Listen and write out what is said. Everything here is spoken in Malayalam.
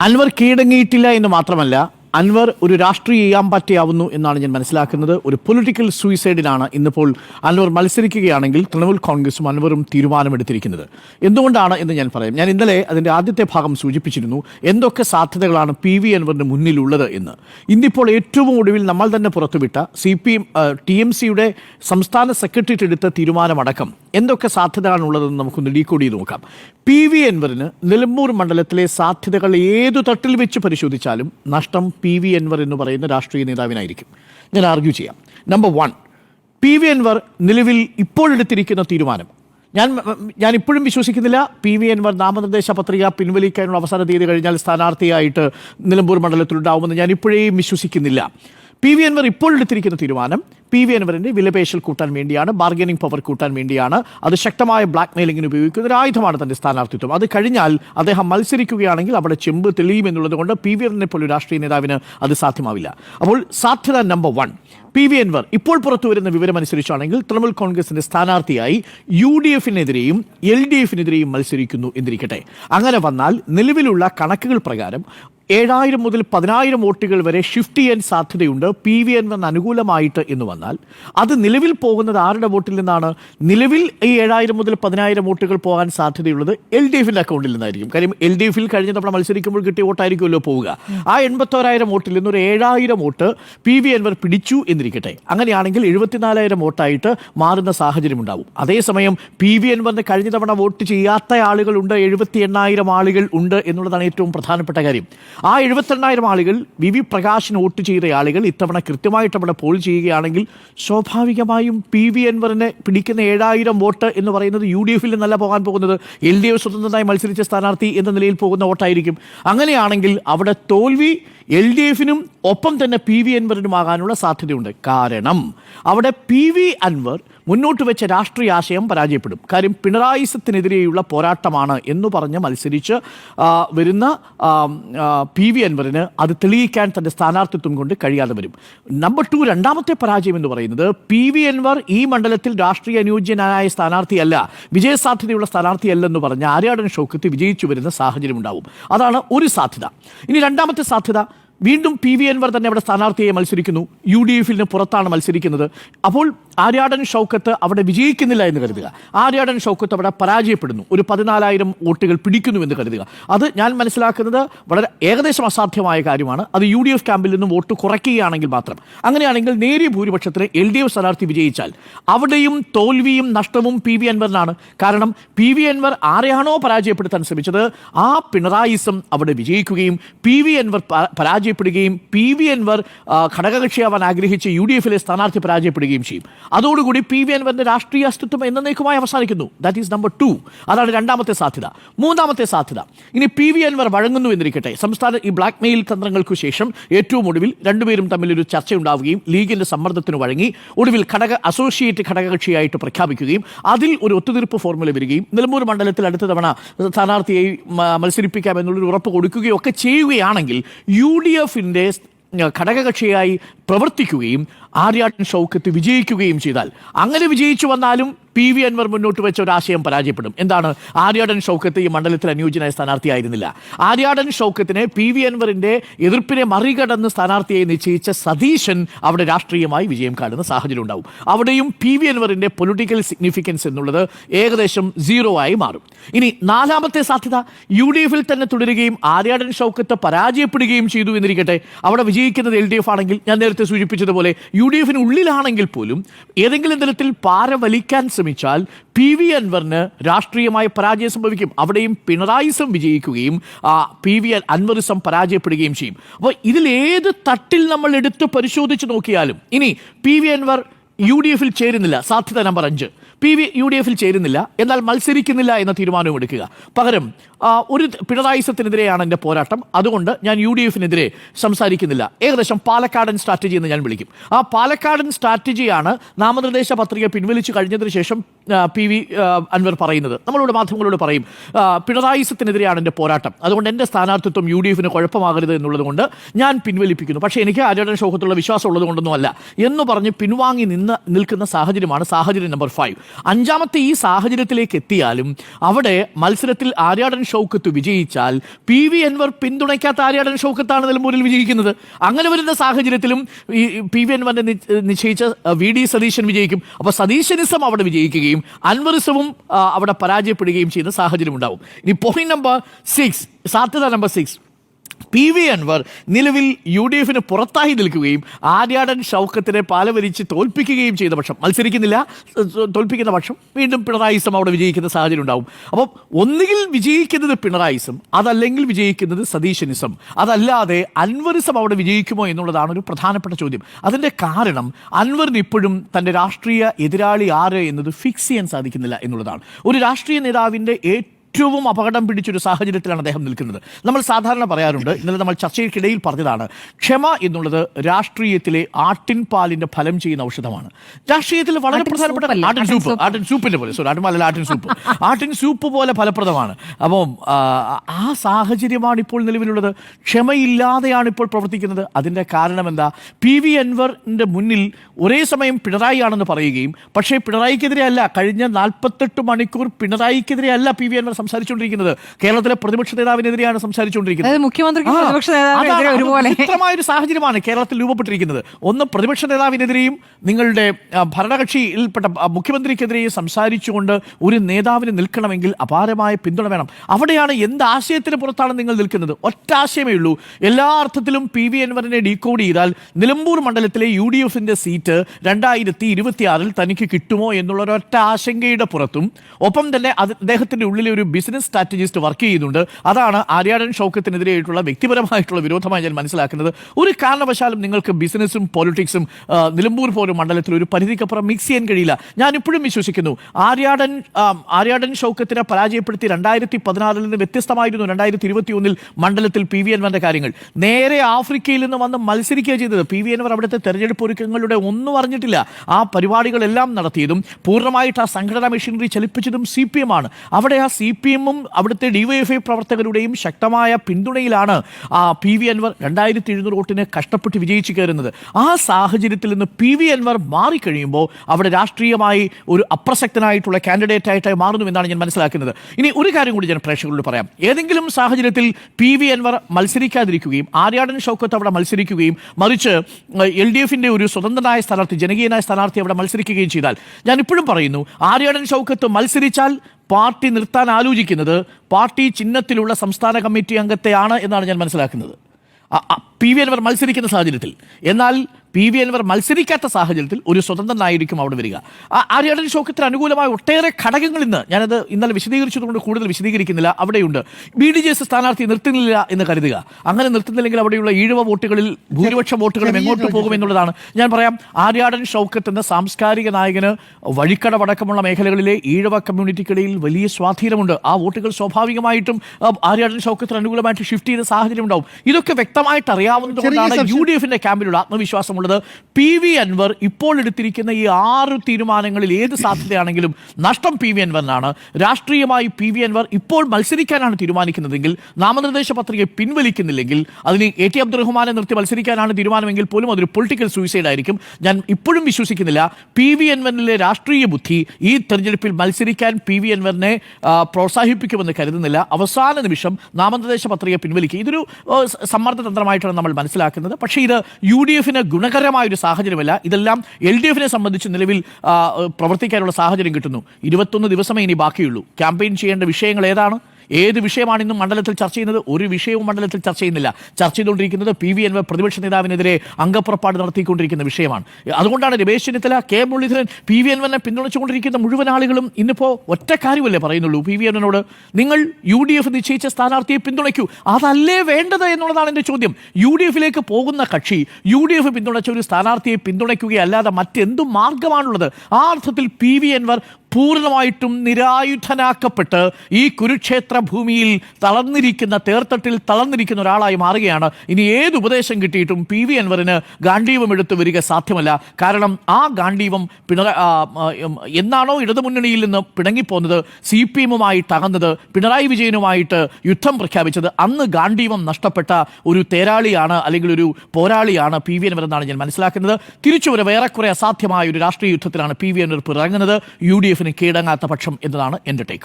അൻവർ കീഴടങ്ങിയിട്ടില്ല എന്ന് മാത്രമല്ല അൻവർ ഒരു രാഷ്ട്രീയ ഈയാമ്പറ്റയാവുന്നു എന്നാണ് ഞാൻ മനസ്സിലാക്കുന്നത്. ഒരു പൊളിറ്റിക്കൽ സൂയിസൈഡിലാണ് ഇന്നിപ്പോൾ അൻവർ മത്സരിക്കുകയാണെങ്കിൽ തൃണമൂൽ കോൺഗ്രസും അൻവറും തീരുമാനമെടുത്തിരിക്കുന്നത്. എന്തുകൊണ്ടാണ് എന്ന് ഞാൻ പറയാം. ഞാൻ ഇന്നലെ അതിന്റെ ആദ്യത്തെ ഭാഗം സൂചിപ്പിച്ചിരുന്നു. എന്തൊക്കെ സാധ്യതകളാണ് പി വി അൻവറിന് മുന്നിലുള്ളത് എന്ന്. ഇന്നിപ്പോൾ ഏറ്റവും ഒടുവിൽ നമ്മൾ തന്നെ പുറത്തുവിട്ട C P M T M സിയുടെ സംസ്ഥാന സെക്രട്ടേറിയറ്റ് എടുത്ത തീരുമാനമടക്കം. എന്തൊക്കെ സാധ്യതകളാണുള്ളതെന്ന് നമുക്കൊന്ന് ഡീകോഡ് നോക്കാം. പി വി അൻവറിന് നിലമ്പൂർ മണ്ഡലത്തിലെ സാധ്യതകൾ ഏതു തട്ടിൽ വെച്ച് പരിശോധിച്ചാലും നഷ്ടം പി വി എൻവർ എന്ന് പറയുന്ന രാഷ്ട്രീയ നേതാവിനായിരിക്കും. ഞാൻ ആർഗ്യൂ ചെയ്യാം. Number one P V Anvar നിലവിൽ ഇപ്പോഴെടുത്തിരിക്കുന്ന തീരുമാനം. ഞാൻ ഞാൻ ഇപ്പോഴും വിശ്വസിക്കുന്നില്ല. പി വി എൻവർ നാമനിർദ്ദേശ പത്രിക പിൻവലിക്കാനുള്ള അവസാന തീയതി കഴിഞ്ഞാൽ സ്ഥാനാർത്ഥിയായിട്ട് നിലമ്പൂർ മണ്ഡലത്തിലുണ്ടാവുമെന്ന് ഞാൻ ഇപ്പോഴേയും വിശ്വസിക്കുന്നില്ല. പി വി അൻവർ ഇപ്പോൾ എടുത്തിരിക്കുന്ന തീരുമാനം പി വി അൻവറിന്റെ വിലപേശൽ കൂട്ടാൻ വേണ്ടിയാണ് ബാർഗനിങ് പവർ കൂട്ടാൻ വേണ്ടിയാണ്. അത് ശക്തമായ ബ്ലാക്ക് മെയിലിംഗിന് ഉപയോഗിക്കുന്ന ഒരു ആയുധമാണ് തന്റെ സ്ഥാനാർത്ഥിത്വം. അത് കഴിഞ്ഞാൽ അദ്ദേഹം മത്സരിക്കുകയാണെങ്കിൽ അവിടെ ചെമ്പ് തെളിയുമെന്നുള്ളത് കൊണ്ട് പി വി അൻവറിനെ പോലെ രാഷ്ട്രീയ നേതാവിന് അത് സാധ്യമാവില്ല. അപ്പോൾ സാധ്യത number one P V Anwar ഇപ്പോൾ പുറത്തു വരുന്ന വിവരമനുസരിച്ചാണെങ്കിൽ തൃണമൂൽ കോൺഗ്രസിന്റെ സ്ഥാനാർത്ഥിയായി യു ഡി എഫിനെതിരെയും എൽ ഡി എഫിനെതിരെയും മത്സരിക്കുന്നു എന്നിരിക്കട്ടെ. അങ്ങനെ വന്നാൽ നിലവിലുള്ള കണക്കുകൾ പ്രകാരം ഏഴായിരം മുതൽ പതിനായിരം വോട്ടുകൾ വരെ ഷിഫ്റ്റ് ചെയ്യാൻ സാധ്യതയുണ്ട്. പി വി അൻവറിന് അനുകൂലമായിട്ട് എന്ന് വന്നാൽ. അത് നിലവിൽ പോകുന്നത് ആരുടെ വോട്ടിൽ നിന്നാണ്? നിലവിൽ ഈ ഏഴായിരം മുതൽ പതിനായിരം വോട്ടുകൾ പോകാൻ സാധ്യതയുള്ളത് എൽ ഡി എഫിന്റെ അക്കൗണ്ടിൽ നിന്നായിരിക്കും. കാര്യം എൽ ഡി എഫിൽ കഴിഞ്ഞ തവണ മത്സരിക്കുമ്പോൾ കിട്ടിയ വോട്ടായിരിക്കുമല്ലോ പോവുക. ആ എൺപത്തോരായിരം വോട്ടിൽ നിന്ന് ഒരു ഏഴായിരം വോട്ട് പി വി എൻവർ പിടിച്ചു എന്നിരിക്കട്ടെ. അങ്ങനെയാണെങ്കിൽ എഴുപത്തിനാലായിരം വോട്ടായിട്ട് മാറുന്ന സാഹചര്യം ഉണ്ടാവും അതേസമയം പി വി എൻവറിന് കഴിഞ്ഞ തവണ വോട്ട് ചെയ്യാത്ത ആളുകളുണ്ട്. എഴുപത്തി എണ്ണായിരം ആളുകൾ ഉണ്ട് എന്നുള്ളതാണ് ഏറ്റവും പ്രധാനപ്പെട്ട കാര്യം. ആ എഴുപത്തിരണ്ടായിരം ആളുകൾ വി വി പ്രകാശിന് വോട്ട് ചെയ്ത ആളുകൾ ഇത്തവണ കൃത്യമായിട്ട് അവിടെ പോൾ ചെയ്യുകയാണെങ്കിൽ സ്വാഭാവികമായും പി വി അൻവറിനെ പിടിക്കുന്ന ഏഴായിരം വോട്ട് എന്ന് പറയുന്നത് യു ഡി എഫിൽ നിന്നല്ല പോകാൻ പോകുന്നത്. എൽ ഡി എഫ് സ്വതന്ത്രമായി മത്സരിച്ച സ്ഥാനാർത്ഥി എന്ന നിലയിൽ പോകുന്ന വോട്ടായിരിക്കും. അങ്ങനെയാണെങ്കിൽ അവിടെ തോൽവി എൽ ഡി എഫിനും ഒപ്പം തന്നെ പി വി അൻവറിനുമാകാനുള്ള സാധ്യതയുണ്ട്. കാരണം അവിടെ പി വി അൻവർ മുന്നോട്ട് വെച്ച രാഷ്ട്രീയ ആശയം പരാജയപ്പെടും. കാര്യം പിണറായിസത്തിനെതിരെയുള്ള പോരാട്ടമാണ് എന്ന് പറഞ്ഞ് മത്സരിച്ച് വരുന്ന പി വി അൻവറിന് അത് തെളിയിക്കാൻ തന്റെ സ്ഥാനാർത്ഥിത്വം കൊണ്ട് കഴിയാതെ വരും. നമ്പർ ടു രണ്ടാമത്തെ പരാജയം എന്ന് പറയുന്നത് പി വി അൻവർ ഈ മണ്ഡലത്തിൽ രാഷ്ട്രീയ അനുയോജ്യനായ സ്ഥാനാർത്ഥിയല്ല വിജയസാധ്യതയുള്ള സ്ഥാനാർത്ഥിയല്ലെന്ന് പറഞ്ഞ് ആര്യാടൻ ഷൗക്കത്ത് വിജയിച്ചു വരുന്ന സാഹചര്യം ഉണ്ടാവും. അതാണ് ഒരു സാധ്യത. ഇനി രണ്ടാമത്തെ സാധ്യത വീണ്ടും പി വി അൻവർ തന്നെ അവിടെ സ്ഥാനാർത്ഥിയെ മത്സരിക്കുന്നു. യു ഡി എഫിന് പുറത്താണ് മത്സരിക്കുന്നത്. അപ്പോൾ ആര്യാടൻ ഷൗക്കത്ത് അവിടെ വിജയിക്കുന്നില്ല എന്ന് കരുതുക. ആര്യാടൻ ഷൗക്കത്ത് അവിടെ പരാജയപ്പെടുന്നു. ഒരു പതിനാലായിരം വോട്ടുകൾ പിടിക്കുന്നു എന്ന് കരുതുക. അത് ഞാൻ മനസ്സിലാക്കുന്നത് വളരെ ഏകദേശം അസാധ്യമായ കാര്യമാണ്. അത് യു ഡി എഫ് ക്യാമ്പിൽ നിന്ന് വോട്ട് കുറയ്ക്കുകയാണെങ്കിൽ മാത്രം. അങ്ങനെയാണെങ്കിൽ നേരിയ ഭൂരിപക്ഷത്തിന് എൽ ഡി എഫ് സ്ഥാനാർത്ഥി വിജയിച്ചാൽ അവിടെയും തോൽവിയും നഷ്ടവും പി വി അൻവറിനാണ്. കാരണം പി വി അൻവർ ആരെയാണോ പരാജയപ്പെടുത്താൻ ശ്രമിച്ചത് ആ പിണറായിസം അവിടെ വിജയിക്കുകയും പി വി അൻവർ പരാജയപ്പെടുകയും പി വി അൻവർ ഘടകകക്ഷിയാവാൻ ആഗ്രഹിച്ച യു ഡി എഫിലെ സ്ഥാനാർത്ഥി പരാജയപ്പെടുകയും ചെയ്യും. അതോടുകൂടി പി വി അൻവറിന്റെ രാഷ്ട്രീയ അസ്തിത്വം എന്നേക്കുമായി അവസാനിക്കുന്നു. ദാറ്റ് ഈസ് നമ്പർ ടു അതാണ് രണ്ടാമത്തെ സാധ്യത. മൂന്നാമത്തെ സാധ്യത. ഇനി പി വി അൻവർ വഴങ്ങുന്നു എന്നിരിക്കട്ടെ. സംസ്ഥാന ഈ ബ്ലാക്ക് മെയിൽ തന്ത്രങ്ങൾക്ക് ശേഷം ഏറ്റവും ഒടുവിൽ രണ്ടുപേരും തമ്മിൽ ഒരു ചർച്ചയുണ്ടാവുകയും ലീഗിന്റെ സമ്മർദ്ദത്തിന് വഴങ്ങി ഒടുവിൽ ഘടക അസോസിയേറ്റ് ഘടകകക്ഷിയായിട്ട് പ്രഖ്യാപിക്കുകയും അതിൽ ഒരു ഒത്തുതീർപ്പ് ഫോർമുല വരികയും നിലമ്പൂർ മണ്ഡലത്തിൽ അടുത്ത തവണ സ്ഥാനാർത്ഥിയെ മത്സരിപ്പിക്കാമെന്നുള്ളൊരു ഉറപ്പ് കൊടുക്കുകയോ ഒക്കെ ചെയ്യുകയാണെങ്കിൽ യു ഡി എഫിന്റെ ഘടകകക്ഷിയായി പ്രവർത്തിക്കുകയും ആര്യാട്ടൻ ഷൗക്കത്ത് വിജയിക്കുകയും ചെയ്താൽ അങ്ങനെ വിജയിച്ചു വന്നാലും പി വി അൻവർ മുന്നോട്ട് വെച്ച ഒരു ആശയം പരാജയപ്പെടും. എന്താണ്? ആര്യാടൻ ഷൗക്കത്ത് ഈ മണ്ഡലത്തിൽ അനുയോജ്യനായ സ്ഥാനാർത്ഥിയായിരുന്നില്ല. ആര്യാടൻ ഷൗക്കത്തിനെ പി വി അൻവറിന്റെ എതിർപ്പിനെ മറികടന്ന് സ്ഥാനാർത്ഥിയായി നിശ്ചയിച്ച സതീശൻ അവിടെ രാഷ്ട്രീയമായി വിജയം കാണുന്ന സാഹചര്യം ഉണ്ടാവും. അവിടെയും പി വി അൻവറിന്റെ പൊളിറ്റിക്കൽ സിഗ്നിഫിക്കൻസ് എന്നുള്ളത് ഏകദേശം സീറോ ആയി മാറും. ഇനി നാലാമത്തെ സാധ്യത യു ഡി എഫിൽ തന്നെ തുടരുകയും ആര്യാടൻ ഷൗക്കത്ത് പരാജയപ്പെടുകയും ചെയ്തു എന്നിരിക്കട്ടെ. അവിടെ വിജയിക്കുന്നത് എൽ ഡി എഫ് ആണെങ്കിൽ ഞാൻ നേരത്തെ സൂചിപ്പിച്ചതുപോലെ യു ഡി എഫിന് ഉള്ളിലാണെങ്കിൽ പോലും ഏതെങ്കിലും തരത്തിൽ പാര വലിക്കാൻ ശ്രമിച്ചാൽ പി വി അൻവറിന് രാഷ്ട്രീയമായ പരാജയം സംഭവിക്കും. അവിടെയും പിണറായിസം വിജയിക്കുകയും പി വി അൻവറിസം പരാജയപ്പെടുകയും ചെയ്യും. അപ്പോൾ ഇതിൽ ഏത് തട്ടിൽ നമ്മൾ എടുത്ത് പരിശോധിച്ച് നോക്കിയാലും ഇനി P V Anwar U D എഫിൽ ചേരുന്നില്ല. സാധ്യത നമ്പർ അഞ്ച്. പി വി യു ഡി എഫിൽ ചേരുന്നില്ല എന്നാൽ മത്സരിക്കുന്നില്ല എന്ന തീരുമാനവും എടുക്കുക. പകരം ഒരു പിണറായിസത്തിനെതിരെയാണ് എന്റെ പോരാട്ടം. അതുകൊണ്ട് ഞാൻ യു ഡി എഫിനെതിരെ സംസാരിക്കുന്നില്ല. ഏകദേശം പാലക്കാടൻ സ്ട്രാറ്റജി എന്ന് ഞാൻ വിളിക്കും. ആ പാലക്കാടൻ സ്ട്രാറ്റജിയാണ് നാമനിർദ്ദേശ പത്രിക പിൻവലിച്ചു കഴിഞ്ഞതിന് ശേഷം പി വി അൻവർ പറയുന്നത്. നമ്മളോട് മാധ്യമങ്ങളോട് പറയും പിണറായിസത്തിനെതിരെയാണ് എന്റെ പോരാട്ടം. അതുകൊണ്ട് എന്റെ സ്ഥാനാർത്ഥിത്വം യു ഡി എഫിന് കുഴപ്പമാകരുത് എന്നുള്ളതുകൊണ്ട് ഞാൻ പിൻവലിപ്പിക്കുന്നു. പക്ഷേ എനിക്ക് ആര്യാടൻ ഷൗക്കത്തുള്ള വിശ്വാസം ഉള്ളത് കൊണ്ടൊന്നുമല്ല എന്ന് പറഞ്ഞ് പിൻവാങ്ങി നിന്ന് നിൽക്കുന്ന സാഹചര്യമാണ് സാഹചര്യം നമ്പർ ഫൈവ്. അഞ്ചാമത്തെ ഈ സാഹചര്യത്തിലേക്ക് എത്തിയാലും അവിടെ മത്സരത്തിൽ ആര്യാടൻ ഷൗക്കത്ത് വിജയിച്ചാൽ പി വി അൻവർ പിന്തുണയ്ക്കാത്ത ആര്യാടൻ ഷൗക്കത്താണ് നിലമ്പൂരിൽ വിജയിക്കുന്നത്. അങ്ങനെ വരുന്ന സാഹചര്യത്തിലും ഈ പി വി അൻവറിനെ നിശ്ചയിച്ച വി ഡി സതീശൻ വിജയിക്കും. അപ്പോൾ സതീശനിസം അവിടെ വിജയിക്കുകയും അൻവറിസവും അവിടെ പരാജയപ്പെടുകയും ചെയ്യുന്ന സാഹചര്യം ഉണ്ടാവും. ഇനി പോയിന്റ് നമ്പർ സിക്സ് സാധ്യത number six P V Anwar നിലവിൽ യു ഡി എഫിന് പുറത്തായി നിൽക്കുകയും ആര്യാടൻ ഷൗക്കത്തിനെ പാലവരിച്ച് തോൽപ്പിക്കുകയും ചെയ്ത പക്ഷം മത്സരിക്കുന്നില്ല തോൽപ്പിക്കുന്ന പക്ഷം വീണ്ടും പിണറായിസം അവിടെ വിജയിക്കുന്ന സാഹചര്യം ഉണ്ടാവും. അപ്പം ഒന്നുകിൽ വിജയിക്കുന്നത് പിണറായിസം അതല്ലെങ്കിൽ വിജയിക്കുന്നത് സതീശനിസം. അതല്ലാതെ അൻവറിസം അവിടെ വിജയിക്കുമോ എന്നുള്ളതാണ് ഒരു പ്രധാനപ്പെട്ട ചോദ്യം. അതിന്റെ കാരണം അൻവറിന് ഇപ്പോഴും തന്റെ രാഷ്ട്രീയ എതിരാളി ആര് എന്നത് ഫിക്സ് ചെയ്യാൻ സാധിക്കുന്നില്ല എന്നുള്ളതാണ്. ഒരു രാഷ്ട്രീയ നേതാവിന്റെ ഏറ്റവും ഏറ്റവും അപകടം പിടിച്ചൊരു സാഹചര്യത്തിലാണ് അദ്ദേഹം നിൽക്കുന്നത്. നമ്മൾ സാധാരണ പറയാറുണ്ട് ഇന്നലെ നമ്മൾ ചർച്ചയ്ക്കിടയിൽ പറഞ്ഞതാണ് ക്ഷമ എന്നുള്ളത് രാഷ്ട്രീയത്തിലെ ആട്ടിൻ പാലിന്റെ ഫലം ചെയ്യുന്ന ഔഷധമാണ്. രാഷ്ട്രീയത്തിൽ വളരെ പ്രധാനപ്പെട്ട ആട്ടിൻ സൂപ്പ്. ആട്ടിൻ സൂപ്പിന്റെ പോലെ സോറി ആട്ടിൻ ആട്ടിൻ സൂപ്പ്. ആട്ടിൻ സൂപ്പ് പോലെ ഫലപ്രദമാണ്. അപ്പം ആ, സാഹചര്യമാണ് ഇപ്പോൾ നിലവിലുള്ളത്. ക്ഷമയില്ലാതെയാണ് ഇപ്പോൾ പ്രവർത്തിക്കുന്നത്. അതിന്റെ കാരണം എന്താ? പി വി അൻവറിന്റെ മുന്നിൽ ഒരേ സമയം പിണറായി ആണെന്ന് പറയുകയും പക്ഷേ പിണറായിക്കെതിരെ അല്ല കഴിഞ്ഞ നാൽപ്പത്തെട്ട് മണിക്കൂർ പിണറായിക്കെതിരെ അല്ല പി വി അൻവർ സംസാരിച്ചുകൊണ്ടിരിക്കുന്നത്. കേരളത്തിലെ പ്രതിപക്ഷ നേതാവിനെതിരെയാണ് സംസാരിച്ചുകൊണ്ടിരിക്കുന്നത്. വിചിത്രമായ ഒരു സാഹചര്യമാണ് കേരളത്തിൽ രൂപപ്പെട്ടിരിക്കുന്നത്. ഒന്ന് പ്രതിപക്ഷ നേതാവിനെതിരെയും നിങ്ങളുടെ ഭരണകക്ഷിയിൽപ്പെട്ട മുഖ്യമന്ത്രിക്കെതിരെയും സംസാരിച്ചുകൊണ്ട് ഒരു നേതാവിന് നിൽക്കണമെങ്കിൽ അപാരമായ പിന്തുണ വേണം. അവിടെയാണ് എന്ത് ആശയത്തിന് പുറത്താണ് നിങ്ങൾ നിൽക്കുന്നത്? ഒറ്റ ആശയമേ ഉള്ളൂ. എല്ലാ അർത്ഥത്തിലും പി വി അൻവറിനെ ഡീകോഡ് ചെയ്താൽ നിലമ്പൂർ മണ്ഡലത്തിലെ യു ഡി എഫിന്റെ സീറ്റ് രണ്ടായിരത്തി ഇരുപത്തിയാറിൽ തനിക്ക് കിട്ടുമോ എന്നുള്ള ഒരൊറ്റ ആശങ്കയുടെ പുറത്തും ഒപ്പം തന്നെ അദ്ദേഹത്തിന്റെ ഉള്ളിലെ ഒരു ബിസിനസ് സ്ട്രാറ്റജിസ്റ്റ് വർക്ക് ചെയ്യുന്നുണ്ട്. അതാണ് ആര്യാടൻ ഷൗക്കത്തിനെതിരെയായിട്ടുള്ള വ്യക്തിപരമായിട്ടുള്ള വിരോധമായി ഞാൻ മനസ്സിലാക്കുന്നത്. ഒരു കാരണവശാലും നിങ്ങൾക്ക് ബിസിനസ്സും പൊളിറ്റിക്സും നിലമ്പൂർ പോലും മണ്ഡലത്തിൽ ഒരു പരിധിക്കപ്പുറം മിക്സ് ചെയ്യാൻ കഴിയില്ല. ഞാൻ ഇപ്പോഴും വിശ്വസിക്കുന്നു. ആര്യാടൻ ആര്യാടൻ ഷൗക്കത്തിനെ പരാജയപ്പെടുത്തി രണ്ടായിരത്തി പതിനാറിൽ നിന്ന് വ്യത്യസ്തമായിരുന്നു രണ്ടായിരത്തി ഇരുപത്തി ഒന്നിൽ മണ്ഡലത്തിൽ പി വി എൻവറിന്റെ കാര്യങ്ങൾ. നേരെ ആഫ്രിക്കയിൽ നിന്ന് വന്ന് മത്സരിക്കുക ചെയ്തത്. പി വി എൻവർ അവിടുത്തെ തെരഞ്ഞെടുപ്പ് ഒരുക്കങ്ങളുടെ ഒന്നും അറിഞ്ഞിട്ടില്ല. ആ പരിപാടികളെല്ലാം നടത്തിയതും പൂർണമായിട്ട് ആ സംഘടനാ മെഷീനറി ചലിപ്പിച്ചതും സി പി എം ആണ്. അവിടെ ആ സി പി എമ്മും അവിടുത്തെ ഡിവൈഎഫ്ഐ പ്രവർത്തകരുടെയും ശക്തമായ പിന്തുണയിലാണ് ആ പി വി അൻവർ രണ്ടായിരത്തി എഴുന്നൂറ് വോട്ടിന് കഷ്ടപ്പെട്ട് വിജയിച്ചു കയറുന്നത്. ആ സാഹചര്യത്തിൽ നിന്ന് പി വി അൻവർ മാറിക്കഴിയുമ്പോൾ അവിടെ രാഷ്ട്രീയമായി ഒരു അപ്രസക്തനായിട്ടുള്ള കാൻഡിഡേറ്റ് ആയിട്ടായി മാറുന്നു എന്നാണ് ഞാൻ മനസ്സിലാക്കുന്നത്. ഇനി ഒരു കാര്യം കൂടി ഞാൻ പ്രേക്ഷകരോട് പറയാം. ഏതെങ്കിലും സാഹചര്യത്തിൽ പി വി അൻവർ മത്സരിക്കാതിരിക്കുകയും ആര്യാടൻ ഷൗക്കത്ത് അവിടെ മത്സരിക്കുകയും മറിച്ച് എൽ ഡി എഫിന്റെ ഒരു സ്വതന്ത്രനായ സ്ഥാനാർത്ഥി ജനകീയനായ സ്ഥാനാർത്ഥി അവിടെ മത്സരിക്കുകയും ചെയ്താൽ ഞാൻ ഇപ്പോഴും പറയുന്നു ആര്യാടൻ ഷൗക്കത്ത് മത്സരിച്ചാൽ പാർട്ടി നിർത്താൻ ആലോചിക്കുന്നത് പാർട്ടി ചിഹ്നത്തിലുള്ള സംസ്ഥാന കമ്മിറ്റി അംഗത്തെയാണ് എന്നാണ് ഞാൻ മനസ്സിലാക്കുന്നത്. പി വി അൻവർ മത്സരിക്കുന്ന സാഹചര്യത്തിൽ. എന്നാൽ പി വി അൻവർ മത്സരിക്കാത്ത സാഹചര്യത്തിൽ ഒരു സ്വതന്ത്രനായിരിക്കും അവിടെ വരിക. ആ- ആര്യാടൻ ഷോക്കത്തിന് അനുകൂലമായ ഒട്ടേറെ ഘടകങ്ങൾ ഇന്ന് ഞാനത് ഇന്നലെ വിശദീകരിച്ചതുകൊണ്ട് കൂടുതൽ വിശദീകരിക്കുന്നില്ല. അവിടെയുണ്ട്. ബി ഡി ജെ എസ് സ്ഥാനാർത്ഥി നിർത്തുന്നില്ല എന്ന് കരുതുക. അങ്ങനെ നിർത്തുന്നില്ലെങ്കിൽ അവിടെയുള്ള ഈഴവ വോട്ടുകളിൽ ഭൂരിപക്ഷ വോട്ടുകളും എങ്ങോട്ട് പോകും എന്നുള്ളതാണ് ഞാൻ പറയാം ആര്യാടൻ ഷൗക്കത്ത് എന്ന സാംസ്കാരിക നായകന് വഴിക്കടവടക്കമുള്ള മേഖലകളിലെ ഈഴവ കമ്മ്യൂണിറ്റിക്കിടയിൽ വലിയ സ്വാധീനമുണ്ട്. ആ വോട്ടുകൾ സ്വാഭാവികമായിട്ടും ആര്യാടൻ ഷൗക്കത്തിന് അനുകൂലമായിട്ട് ഷിഫ്റ്റ് ചെയ്ത സാഹചര്യം ഉണ്ടാവും. ഇതൊക്കെ വ്യക്തമായിട്ട് അറിയാവുന്നതുകൊണ്ടാണ് യു ഡി എഫിന്റെ ക്യാമ്പിലുള്ള ആത്മവിശ്വാസമുള്ളത് പി വി അൻവർ ഇപ്പോൾ എടുത്തിരിക്കുന്ന ഈ ആറ് തീരുമാനങ്ങളിൽ ഏത് സാധ്യതയാണെങ്കിലും നഷ്ടം പി വി അൻവറിനാണ്. രാഷ്ട്രീയമായി പി വി അൻവർ ഇപ്പോൾ മത്സരിക്കാനാണ് തീരുമാനിക്കുന്നതെങ്കിൽ നാമനിർദ്ദേശ പത്രിക പിൻവലിക്കുന്നില്ലെങ്കിൽ അതിന് എ ടി അബ്ദുറഹ്മാനെ നിർത്തി മത്സരിക്കാനാണ് തീരുമാനമെങ്കിൽ പോലും അതൊരു പൊളിറ്റിക്കൽ സൂയിസൈഡ് ആയിരിക്കും. ഞാൻ ഇപ്പോഴും വിശ്വസിക്കുന്നില്ല. പി വി അൻവറിലെ രാഷ്ട്രീയ ബുദ്ധി ഈ തെരഞ്ഞെടുപ്പിൽ മത്സരിക്കാൻ പി വി അൻവറിനെ പ്രോത്സാഹിപ്പിക്കുമെന്ന് കരുതുന്നില്ല. അവസാന നിമിഷം നാമനിർദ്ദേശ പത്രിക പിൻവലിക്കുക. ഇതൊരു സമ്മർദ്ദ തന്ത്രമായിട്ടാണ് നമ്മൾ മനസ്സിലാക്കുന്നത്. പക്ഷേ ഇത് യു ഡി എഫിന് ഗുണകരമായ ഒരു സാഹചര്യമല്ല. ഇതെല്ലാം എൽ ഡി എഫിനെ സംബന്ധിച്ച് നിലവിൽ പ്രവർത്തിക്കാനുള്ള സാഹചര്യം കിട്ടുന്നു. ഇരുപത്തൊന്ന് ദിവസമേ ഇനി ബാക്കിയുള്ളൂ. ക്യാമ്പയിൻ ചെയ്യേണ്ട വിഷയങ്ങൾ ഏതാണ്? ഏത് വിഷയമാണ് ഇന്നും മണ്ഡലത്തിൽ ചർച്ച ചെയ്യുന്നത്? ഒരു വിഷയവും മണ്ഡലത്തിൽ ചർച്ച ചെയ്യുന്നില്ല. ചർച്ച ചെയ്തുകൊണ്ടിരിക്കുന്നത് പി വി എൻവ പ്രതിപക്ഷ നേതാവിനെതിരെ അംഗപ്പുറപ്പാട് നടത്തിക്കൊണ്ടിരിക്കുന്ന വിഷയമാണ്. അതുകൊണ്ടാണ് Ramesh Chennithala K Muraleedharan P V എൻവനെ പിന്തുണച്ചുകൊണ്ടിരിക്കുന്ന മുഴുവൻ ആളുകളും ഇന്നിപ്പോൾ ഒറ്റ കാര്യമല്ലേ പറയുന്നുള്ളൂ? പി വി എൻവനോട് നിങ്ങൾ യു ഡി എഫ് നിശ്ചയിച്ച സ്ഥാനാർത്ഥിയെ പിന്തുണയ്ക്കൂ. അതല്ലേ വേണ്ടത് എന്നുള്ളതാണ് എന്റെ ചോദ്യം. യു ഡി എഫിലേക്ക് പോകുന്ന കക്ഷി യു ഡി എഫ് പിന്തുണച്ച ഒരു സ്ഥാനാർത്ഥിയെ പിന്തുണയ്ക്കുകയല്ലാതെ മറ്റെന്തും മാർഗമാണുള്ളത് ആ അർത്ഥത്തിൽ പി വി അൻവർ പൂർണമായിട്ടും നിരായുധനാക്കപ്പെട്ട് ഈ കുരുക്ഷേത്ര ഭൂമിയിൽ തളർന്നിരിക്കുന്ന തേർത്തട്ടിൽ തളർന്നിരിക്കുന്ന ഒരാളായി മാറുകയാണ്. ഇനി ഏത് ഉപദേശം കിട്ടിയിട്ടും പി വി അൻവറിന് ഗാന്ധീവം എടുത്തു വരിക സാധ്യമല്ല. കാരണം ആ ഗാന്ധീവം പിണറായി എന്നാണോ ഇടതുമുന്നണിയിൽ നിന്ന് പിണങ്ങിപ്പോന്നത് സി പി എമ്മുമായി തകർന്നത് പിണറായി വിജയനുമായിട്ട് യുദ്ധം പ്രഖ്യാപിച്ചത്. അന്ന് ഗാന്ധീവം നഷ്ടപ്പെട്ട ഒരു തേരാളിയാണ് അല്ലെങ്കിൽ ഒരു പോരാളിയാണ് പി വി അൻവർ എന്നാണ് ഞാൻ മനസ്സിലാക്കുന്നത്. തിരിച്ചു വരെ കുറെ അസാധ്യമായ ഒരു രാഷ്ട്രീയ യുദ്ധത്തിലാണ് പി വി അൻവർ ഇറങ്ങുന്നത് യു ഡി എഫിന് കീഴടങ്ങാത്ത പക്ഷം എന്നതാണ് എന്റെ ടേക്ക്.